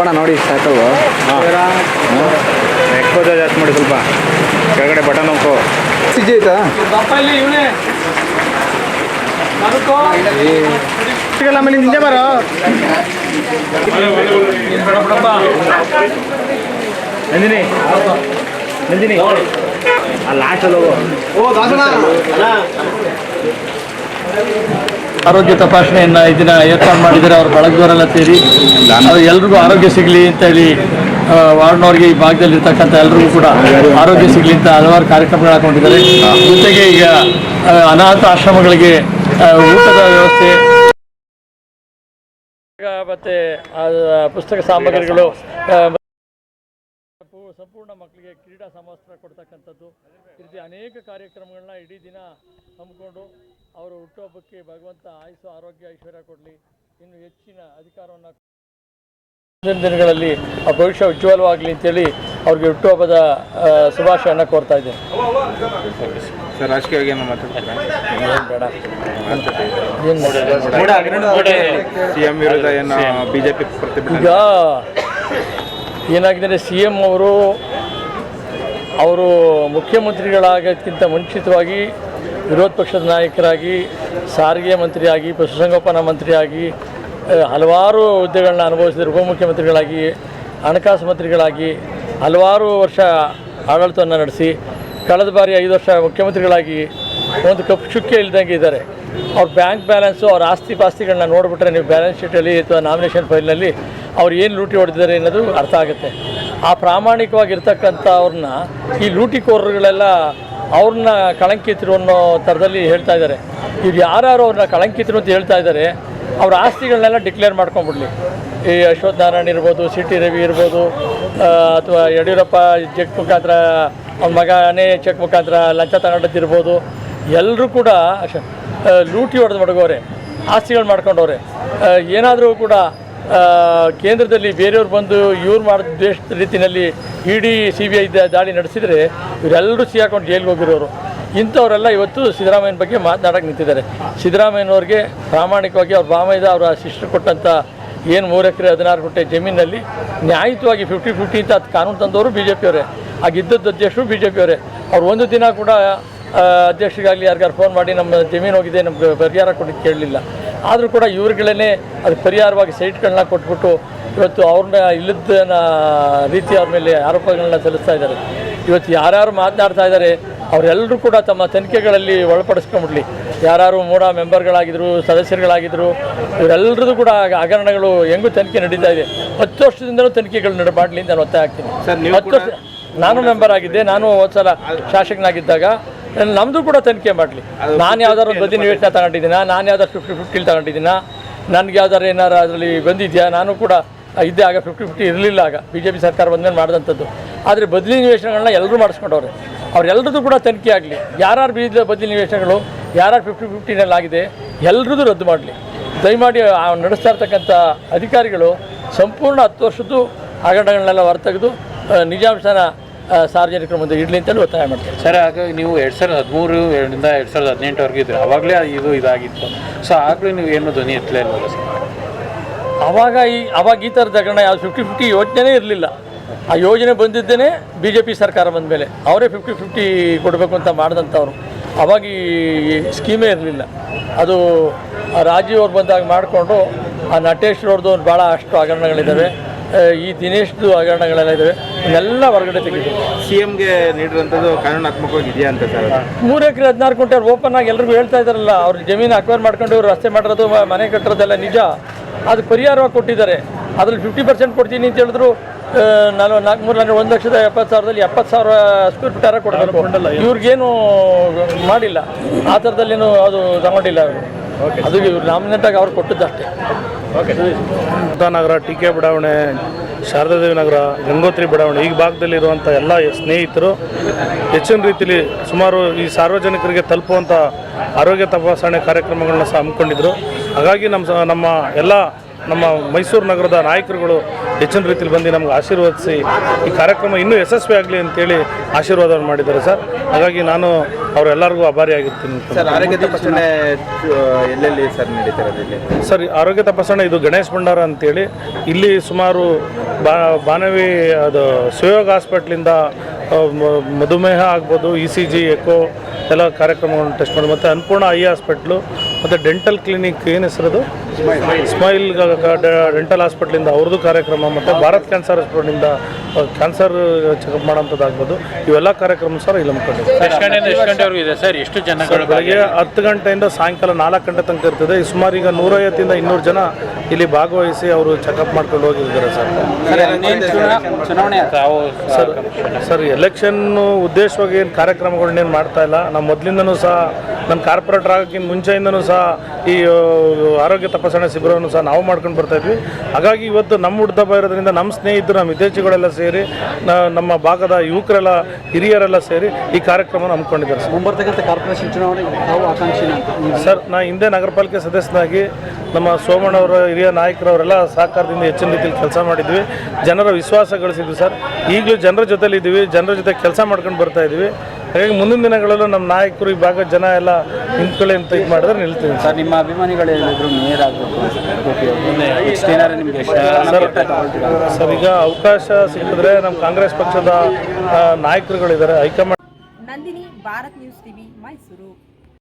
ಮಾಡಿ ನೋಡಿ ಸೈಕಲ್ ಜಾಸ್ತಿ ಮಾಡಿ ಸ್ವಲ್ಪ ಕೆಳಗಡೆ ಬಟನ್ ಹಾಕೋ ಸಿಜಿ ಆಯ್ತಾ? ಆಮೇಲೆ ನಿಂದೆ ಬರೋ. ನಂದಿನಿ. ನಂದಿನಿ. ಆ ಲಾಸ್ಟಲ್ಲಿ ಹೋಗು. ಆರೋಗ್ಯ ತಪಾಸಣೆಯನ್ನ ಇದನ್ನ ಏರ್ಪಾಡು ಮಾಡಿದರೆ ಅವ್ರ ಬಳಗದವರೆಲ್ಲ ಸೇರಿ. ಅದು ಎಲ್ರಿಗೂ ಆರೋಗ್ಯ ಸಿಗಲಿ ಅಂತ ಹೇಳಿ ವಾರ್ಡ್ನವ್ರಿಗೆ ಈ ಭಾಗದಲ್ಲಿ ಇರ್ತಕ್ಕಂಥ ಎಲ್ರಿಗೂ ಕೂಡ ಆರೋಗ್ಯ ಸಿಗಲಿ ಅಂತ ಹಲವಾರು ಕಾರ್ಯಕ್ರಮಗಳು ಹಾಕೊಂಡಿದ್ದಾರೆ. ಜೊತೆಗೆ ಈಗ ಅನಾಥ ಆಶ್ರಮಗಳಿಗೆ ಊಟದ ವ್ಯವಸ್ಥೆ. ಮತ್ತೆ ಪುಸ್ತಕ ಸಾಮಗ್ರಿಗಳು ಸಂಪೂರ್ಣ ಮಕ್ಕಳಿಗೆ ಕ್ರೀಡಾ ಸಮವಸ್ತ್ರ ಕೊಡ್ತಕ್ಕಂಥದ್ದು. ಈ ರೀತಿ ಅನೇಕ ಕಾರ್ಯಕ್ರಮಗಳನ್ನ ಇಡೀ ದಿನ ಹಮ್ಮಿಕೊಂಡು ಅವರು ಹುಟ್ಟುಹಬ್ಬಕ್ಕೆ ಭಗವಂತ ಆಯುಸು ಆರೋಗ್ಯ ಐಶ್ವರ್ಯ ಕೊಡಲಿ. ಇನ್ನು ಹೆಚ್ಚಿನ ಅಧಿಕಾರವನ್ನು ಮುಂದಿನ ದಿನಗಳಲ್ಲಿ ಆ ಭವಿಷ್ಯ ಉಜ್ವಲವಾಗಲಿ ಅಂತೇಳಿ ಅವ್ರಿಗೆ ಹುಟ್ಟುಹಬ್ಬದ ಶುಭಾಶಯನ ಕೋರ್ತಾ ಇದ್ದೇನೆ. ಸರ್ ರಾಜಕೀಯವಾಗಿ ಏನು ಮಾತಾಡ್ತಾರೆ ಈಗ ಏನಾಗಿದೆ ಸಿ ಎಂ ಅವರು ಅವರು ಮುಖ್ಯಮಂತ್ರಿಗಳಾಗೋಕ್ಕಿಂತ ಮುಂಚಿತವಾಗಿ ವಿರೋಧ ಪಕ್ಷದ ನಾಯಕರಾಗಿ, ಸಾರಿಗೆ ಮಂತ್ರಿಯಾಗಿ, ಪಶುಸಂಗೋಪನಾ ಮಂತ್ರಿಯಾಗಿ ಹಲವಾರು ಹುದ್ದೆಗಳನ್ನ ಅನುಭವಿಸಿದರು ಉಪಮುಖ್ಯಮಂತ್ರಿಗಳಾಗಿ, ಹಣಕಾಸು ಮಂತ್ರಿಗಳಾಗಿ, ಹಲವಾರು ವರ್ಷ ಆಡಳಿತವನ್ನು ನಡೆಸಿ, ಕಳೆದ ಬಾರಿ ಐದು ವರ್ಷ ಮುಖ್ಯಮಂತ್ರಿಗಳಾಗಿ ಒಂದು ಕಪ್ಪು ಚುಕ್ಕೆ ಇಲ್ದಂಗೆ ಇದ್ದಾರೆ. ಅವ್ರ ಬ್ಯಾಂಕ್ ಬ್ಯಾಲೆನ್ಸು, ಅವ್ರ ಆಸ್ತಿ ಪಾಸ್ತಿಗಳನ್ನ ನೋಡಿಬಿಟ್ರೆ ನೀವು ಬ್ಯಾಲೆನ್ಸ್ ಶೀಟಲ್ಲಿ ಅಥವಾ ನಾಮಿನೇಷನ್ ಫೈಲ್ನಲ್ಲಿ ಅವ್ರು ಏನು ಲೂಟಿ ಹೊಡೆದಿದ್ದಾರೆ ಅನ್ನೋದು ಅರ್ಥ ಆಗುತ್ತೆ. ಆ ಪ್ರಾಮಾಣಿಕವಾಗಿರ್ತಕ್ಕಂಥ ಅವ್ರನ್ನ ಈ ಲೂಟಿಕೋರರುಗಳೆಲ್ಲ ಅವ್ರನ್ನ ಕಳಂಕಿತರು ಅನ್ನೋ ಥರದಲ್ಲಿ ಹೇಳ್ತಾ ಇದ್ದಾರೆ. ಇವ್ರು ಯಾರ್ಯಾರು ಅವ್ರನ್ನ ಕಳಂಕಿತರು ಅಂತ ಹೇಳ್ತಾ ಇದ್ದಾರೆ, ಅವ್ರ ಆಸ್ತಿಗಳನ್ನೆಲ್ಲ ಡಿಕ್ಲೇರ್ ಮಾಡ್ಕೊಂಬಿಡ್ಲಿ. ಈ ಅಶ್ವಥ್ ನಾರಾಯಣ್ ಇರ್ಬೋದು ಸಿ ಟಿ ರವಿ ಇರ್ಬೋದು ಅಥವಾ ಯಡಿಯೂರಪ್ಪ ಚೆಕ್ ಮುಖಾಂತರ ಅವ್ನ ಮಗನೇ ಚೆಕ್ ಮುಖಾಂತರ ಲಂಚ ತಗೊಂಡದ್ದಿರ್ಬೋದು. ಎಲ್ಲರೂ ಕೂಡ ಲೂಟಿ ಹೊಡೆದು ಮಡಗೋರೆ ಆಸ್ತಿಗಳು ಮಾಡ್ಕೊಂಡವ್ರೆ. ಏನಾದರೂ ಕೂಡ ಕೇಂದ್ರದಲ್ಲಿ ಬೇರೆಯವ್ರು ಬಂದು ಇವ್ರು ಮಾಡಿದ ದೇಶದ ರೀತಿಯಲ್ಲಿ ಇಡಿ ಸಿ ಬಿ ಐ ದಾಳಿ ನಡೆಸಿದರೆ ಇವರೆಲ್ಲರೂ ಸಿಗಾಕೊಂಡು ಜೈಲಿಗೆ ಹೋಗಿರೋರು. ಇಂಥವರೆಲ್ಲ ಇವತ್ತು ಸಿದ್ದರಾಮಯ್ಯನ ಬಗ್ಗೆ ಮಾತನಾಡಕ್ಕೆ ನಿಂತಿದ್ದಾರೆ. ಸಿದ್ದರಾಮಯ್ಯನವ್ರಿಗೆ ಪ್ರಾಮಾಣಿಕವಾಗಿ ಅವ್ರ ಬಾಮೈದ ಅವರ ಶಿಷ್ಯರು ಕೊಟ್ಟಂಥ ಏನು ಮೂರು ಎಕರೆ, ಹದಿನಾರು ಗುಂಟೆ ಜಮೀನಲ್ಲಿ ನ್ಯಾಯಿತವಾಗಿ ಫಿಫ್ಟಿ ಫಿಫ್ಟಿ ಅಂತ ಕಾನೂನು ತಂದವರು ಬಿ ಜೆ ಪಿಯವರೇ ಆಗಿದ್ದದ್ದು ಅಧ್ಯಕ್ಷರು ಬಿ ಜೆ ಪಿಯವರೇ ಅವ್ರು ಒಂದು ದಿನ ಕೂಡ ಅಧ್ಯಕ್ಷರಿಗಾಗಲಿ ಯಾರಿಗಾರು ಫೋನ್ ಮಾಡಿ ನಮ್ಮ ಜಮೀನು ಹೋಗಿದೆ ನಮ್ಗೆ ಪರಿಹಾರ ಕೊಡೋಕ್ಕೆ ಕೇಳಲಿಲ್ಲ. ಆದರೂ ಕೂಡ ಇವ್ರುಗಳೇ ಅದು ಪರಿಹಾರವಾಗಿ ಸೈಟ್ಗಳನ್ನ ಕೊಟ್ಬಿಟ್ಟು ಇವತ್ತು ಅವ್ರನ್ನ ಇಲ್ಲದ ರೀತಿ ಅವ್ರ ಮೇಲೆ ಆರೋಪಗಳನ್ನ ಸಲ್ಲಿಸ್ತಾ ಇದ್ದಾರೆ. ಇವತ್ತು ಯಾರ್ಯಾರು ಮಾತನಾಡ್ತಾ ಇದ್ದಾರೆ ಅವರೆಲ್ಲರೂ ಕೂಡ ತಮ್ಮ ತನಿಖೆಗಳಲ್ಲಿ ಒಳಪಡಿಸ್ಕೊಂಬಿಡ್ಲಿ ಯಾರು ಮೂಡ ಮೆಂಬರ್ಗಳಾಗಿದ್ದರು ಸದಸ್ಯರುಗಳಾಗಿದ್ದರು ಇವರೆಲ್ಲರದ್ದು ಕೂಡ ಹಗರಣಗಳು ಹೆಂಗೂ ತನಿಖೆ ನಡೀತಾ ಇದೆ. ಹತ್ತು ವರ್ಷದಿಂದಲೂ ತನಿಖೆಗಳು ನಡೆ ಮಾಡಲಿ ಅಂತ ನಾನು ಒತ್ತಾಯ ನೀವು ಹತ್ತು ವರ್ಷ ನಾನು ಮೆಂಬರ್ ಆಗಿದ್ದೆ ನಾನು ಹೋದ ಸಲ ಶಾಸಕನಾಗಿದ್ದಾಗ ನಮ್ಮದು ಕೂಡ ತನಿಖೆ ಮಾಡಲಿ. ನಾನು ಯಾವ್ದಾದ್ರು ಒಂದು ಬದಿ ನಿವೇಶನ ತಗೊಂಡಿದ್ದೀನ? ನಾನು ಯಾವ್ದಾದ್ರು ಫಿಫ್ಟಿ ಫಿಫ್ಟಿಲಿ ತಗೊಂಡಿದ್ದೀನ? ನನಗೆ ಯಾವ್ದಾರು ಏನಾರು ಅದರಲ್ಲಿ ಬಂದಿದೆಯಾ? ನಾನು ಕೂಡ ಇದ್ದೆ ಆಗ ಫಿಫ್ಟಿ ಫಿಫ್ಟಿ ಇರಲಿಲ್ಲ ಆಗ. ಬಿ ಜೆ ಪಿ ಸರ್ಕಾರ ಬಂದ್ಮೇಲೆ ಮಾಡಿದಂಥದ್ದು. ಆದರೆ ಬದಲಿ ನಿವೇಶನಗಳನ್ನ ಎಲ್ಲರೂ ಮಾಡಿಸ್ಕೊಂಡವ್ರೆ. ಅವರೆಲ್ಲರದ್ದು ಕೂಡ ತನಿಖೆ ಆಗಲಿ. ಯಾರು ಬೀದ ಬದಲಿ ನಿವೇಶನಗಳು ಯಾರು ಫಿಫ್ಟಿ ಫಿಫ್ಟಿನಲ್ಲಿ ಆಗಿದೆ ಎಲ್ಲರದ್ದು ರದ್ದು ಮಾಡಲಿ. ದಯಮಾಡಿ ನಡೆಸ್ತಾ ಇರ್ತಕ್ಕಂಥ ಅಧಿಕಾರಿಗಳು ಸಂಪೂರ್ಣ ಹತ್ತು ವರ್ಷದ್ದು ಹಗರಣಗಳನ್ನೆಲ್ಲ ಹೊರತೆಗೆದು ನಿಜಾಂಶನ ಸಾರ್ವಜನಿಕರ ಮುಂದೆ ಇಡಲಿ ಅಂತಲೂ ಒತ್ತಾಯ ಮಾಡ್ತಾರೆ. ಸರ್ ಹಾಗಾಗಿ ನೀವು ಎರಡು ಸಾವಿರದ ಹದಿಮೂರು ಎರಡರಿಂದ ಎರಡು ಸಾವಿರದ ಹದಿನೆಂಟವರೆಗೂ ಇದ್ರೆ ಅವಾಗಲೇ ಇದು ಇದಾಗಿತ್ತು. ಸೊ ಆಗಲೇ ನೀವು ಏನು ಧ್ವನಿ ಎತ್ತಲೇ ಇಲ್ಲ ಸರ್? ಆವಾಗ ಈ ಅವಾಗ ಈ ಥರದ ಹಗರಣ ಯಾವ ಫಿಫ್ಟಿ ಫಿಫ್ಟಿ ಯೋಜನೆ ಇರಲಿಲ್ಲ. ಆ ಯೋಜನೆ ಬಂದಿದ್ದೇನೆ ಬಿ ಜೆ ಪಿ ಸರ್ಕಾರ ಬಂದ ಮೇಲೆ. ಅವರೇ ಫಿಫ್ಟಿ ಫಿಫ್ಟಿ ಕೊಡಬೇಕು ಅಂತ ಮಾಡಿದಂಥವ್ರು. ಅವಾಗ ಈ ಸ್ಕೀಮೇ ಇರಲಿಲ್ಲ. ಅದು ರಾಜೀವ್ ಅವ್ರು ಬಂದಾಗ ಮಾಡಿಕೊಂಡು ಆ ನಟೇಶ್ವ್ರವ್ರದ್ದು ಭಾಳ ಅಷ್ಟು ಹಗರಣಗಳಿದ್ದಾವೆ ಈ ದಿನೇಶ್ದು ಹಗರಣಗಳೆಲ್ಲ ಇದ್ದಾವೆ ಇವನ್ನೆಲ್ಲ ಹೊರಗಡೆ ತೆಗೆದು. ಸಿ ಎಂಗೆ ನೀಡಿರುವಂಥದ್ದು ಕಾನೂನಾತ್ಮಕವಾಗಿ ಇದೆಯಾ ಅಂತ ಸರ್ ಮೂರು ಎಕರೆ ಹದಿನಾರು ಗುಂಟೆ ಓಪನ್ ಆಗಿ ಎಲ್ರಿಗೂ ಹೇಳ್ತಾ ಇದ್ದಾರಲ್ಲ ಅವ್ರ ಜಮೀನು ಅಕ್ವೈರ್ ಮಾಡ್ಕೊಂಡು ಇವ್ರು ರಸ್ತೆ ಮಾಡಿರೋದು ಮನೆ ಕಟ್ಟಿರೋದೆಲ್ಲ ನಿಜ. ಅದು ಪರಿಹಾರವಾಗಿ ಕೊಟ್ಟಿದ್ದಾರೆ. ಅದ್ರಲ್ಲಿ ಫಿಫ್ಟಿ ಪರ್ಸೆಂಟ್ ಕೊಡ್ತೀನಿ ಅಂತ ಹೇಳಿದ್ರು ನಾಲ್ಕು ನಾಲ್ಕು ಮೂರು ಅಂದರೆ ಒಂದು ಲಕ್ಷದ ಎಪ್ಪತ್ತು ಸಾವಿರದಲ್ಲಿ ಎಪ್ಪತ್ತು ಸಾವಿರ ಸ್ಕ್ವೇರ್ ಫೀಟ್ ಯಾರ ಕೊಡಬೇಕು. ಇವ್ರಿಗೇನು ಮಾಡಿಲ್ಲ. ಆ ಥರದಲ್ಲೇನು ಅದು ತಗೊಂಡಿಲ್ಲ ಅವರು. ಅದು ಇವ್ರು ನಾಮಿನೇಟಾಗಿ ಅವ್ರು ಕೊಟ್ಟದ್ದಷ್ಟೇ ನಗರ ಟಿ ಕೆ ಬಡಾವಣೆ ಶಾರದಾದೇವಿ ನಗರ ಗಂಗೋತ್ರಿ ಬಡಾವಣೆ ಈ ಭಾಗದಲ್ಲಿ ಇರುವಂಥ ಎಲ್ಲ ಸ್ನೇಹಿತರು ಹೆಚ್ಚಿನ ರೀತಿಯಲ್ಲಿ ಸುಮಾರು ಈ ಸಾರ್ವಜನಿಕರಿಗೆ ತಲುಪುವಂಥ ಆರೋಗ್ಯ ತಪಾಸಣೆ ಕಾರ್ಯಕ್ರಮಗಳನ್ನ ಸಹ ಹಮ್ಮಿಕೊಂಡಿದ್ದರು ಹಾಗಾಗಿ ನಮ್ಮ ಸ- ನಮ್ಮ ಎಲ್ಲ ನಮ್ಮ ಮೈಸೂರು ನಗರದ ನಾಯಕರುಗಳು ಹೆಚ್ಚಿನ ರೀತಿಯಲ್ಲಿ ಬಂದು ನಮ್ಗೆ ಆಶೀರ್ವದಿಸಿ ಈ ಕಾರ್ಯಕ್ರಮ ಇನ್ನೂ ಯಶಸ್ವಿ ಆಗಲಿ ಅಂತೇಳಿ ಆಶೀರ್ವಾದವನ್ನು ಮಾಡಿದ್ದಾರೆ ಸರ್. ಹಾಗಾಗಿ ನಾನು ಅವರೆಲ್ಲರಿಗೂ ಆಭಾರಿಯಾಗಿರ್ತೀನಿ ಸರ್ ಆರೋಗ್ಯ ತಪಾಸಣೆ ಎಲ್ಲೆಲ್ಲಿ ಸರ್ ಸರ್ ಆರೋಗ್ಯ ತಪಾಸಣೆ ಇದು ಗಣೇಶ್ ಭಂಡಾರ ಅಂತೇಳಿ. ಇಲ್ಲಿ ಸುಮಾರು ಬಾ ಬಾನವಿ ಅದು ಸುಯೋಗ ಹಾಸ್ಪಿಟ್ಲಿಂದ ಮಧುಮೇಹ ಆಗ್ಬೋದು ಇ ಸಿ ಜಿ ಎಕೋ ಎಲ್ಲ ಕಾರ್ಯಕ್ರಮಗಳನ್ನು ಟೆಸ್ಟ್ ಮಾಡಿ. ಮತ್ತು ಅನ್ನಪೂರ್ಣ ಐ ಹಾಸ್ಪಿಟ್ಲು ಮತ್ತು ಡೆಂಟಲ್ ಕ್ಲಿನಿಕ್ ಏನು ಹೆಸರದು ಸ್ಮೈಲ್ ಡೆಂಟಲ್ ಹಾಸ್ಪಿಟ್ಲಿಂದ ಅವ್ರದ್ದು ಕಾರ್ಯಕ್ರಮ ಮತ್ತು ಭಾರತ್ ಕ್ಯಾನ್ಸರ್ ಹಾಸ್ಪಿಟ್ಲಿಂದ ಕ್ಯಾನ್ಸರ್ ಚೆಕಪ್ ಮಾಡೋಂಥದ್ದಾಗ್ಬೋದು ಇವೆಲ್ಲ ಕಾರ್ಯಕ್ರಮ ಸರ್ ಇಲ್ಲಿ ಹಮ್ಮಿಕೊಂಡಿದೆ ಸರ್ ಎಷ್ಟು ಜನಗಳು ಬೆಳಗ್ಗೆ ಹತ್ತು ಗಂಟೆಯಿಂದ ಸಾಯಂಕಾಲ ನಾಲ್ಕು ಗಂಟೆ ತನಕ ಇರ್ತದೆ. ಸುಮಾರು ಈಗ ನೂರೈವತ್ತಿಂದ ಇನ್ನೂರು ಜನ ಇಲ್ಲಿ ಭಾಗವಹಿಸಿ ಅವರು ಚೆಕಪ್ ಮಾಡ್ಕೊಂಡು ಹೋಗಿದ್ದಾರೆ ಸರ್. ಸರ್ ಸರ್ ಎಲೆಕ್ಷನ್ ಉದ್ದೇಶವಾಗಿ ಏನು ಕಾರ್ಯಕ್ರಮಗಳನ್ನೇನು ಮಾಡ್ತಾ ಇಲ್ಲ. ನಾವು ಮೊದಲಿಂದನೂ ಸಹ ನನ್ನ ಕಾರ್ಪೊರೇಟರ್ ಆಗೋಕ್ಕಿಂತ ಮುಂಚೆಯಿಂದನೂ ಸಹ ಈ ಆರೋಗ್ಯ ತಪಾಸಣೆ ಶಿಬಿರವನ್ನು ಸಹ ನಾವು ಮಾಡ್ಕೊಂಡು ಬರ್ತಾ ಇದ್ವಿ. ಹಾಗಾಗಿ ಇವತ್ತು ನಮ್ಮ ಹುಡ್ದಬ್ಬ ಇರೋದ್ರಿಂದ ನಮ್ಮ ಸ್ನೇಹಿತರು ನಮ್ಮ ವಿದೇಶಿಗಳೆಲ್ಲ ಸೇರಿ ನಮ್ಮ ಭಾಗದ ಯುವಕರೆಲ್ಲ ಹಿರಿಯರೆಲ್ಲ ಸೇರಿ ಈ ಕಾರ್ಯಕ್ರಮವನ್ನು ಹಮ್ಮಿಕೊಂಡಿದ್ದಾರೆ ಸರ್. ಮುಂಬರ್ತಕ್ಕಂಥ ಕಾರ್ಪೊರೇಷನ್ ಅಂತ ಸರ್ ನಾ ಹಿಂದೆ ನಗರ ಪಾಲಿಕೆ ಸದಸ್ಯನಾಗಿ ನಮ್ಮ ಸೋಮಣ್ಣವರ ಹಿರಿಯ ನಾಯಕರವರೆಲ್ಲ ಸಹಕಾರದಿಂದ ಹೆಚ್ಚಿನ ರೀತಿಯಲ್ಲಿ ಕೆಲಸ ಮಾಡಿದ್ವಿ. ಜನರ ವಿಶ್ವಾಸ ಗಳಿಸಿದ್ವಿ ಸರ್. ಈಗಲೂ ಜನರ ಜೊತೆಲಿ ಇದ್ದೀವಿ ಜನರ ಜೊತೆ ಕೆಲಸ ಮಾಡ್ಕೊಂಡು ಬರ್ತಾ ಇದ್ದೀವಿ ಹಾಗಾಗಿ ಮುಂದಿನ ದಿನಗಳಲ್ಲೂ ನಮ್ಮ ನಾಯಕರು ಈ ಭಾಗ ಜನ ಎಲ್ಲ ನಿಂತ್ಕೊಳ್ಳಿ ಅಂತ ಇದು ಮಾಡಿದ್ರೆ ನಿಲ್ತೀವಿ ಸರ್. ನಿಮ್ಮ ಅಭಿಮಾನಿಗಳು ಮೇಯರ್ ಸರ್ ಈಗ ಅವಕಾಶ ಸಿಕ್ಕಿದ್ರೆ ನಮ್ಮ ಕಾಂಗ್ರೆಸ್ ಪಕ್ಷದ ನಾಯಕರುಗಳಿದ್ದಾರೆ. High command Nandini Bharat news TV Mysuru.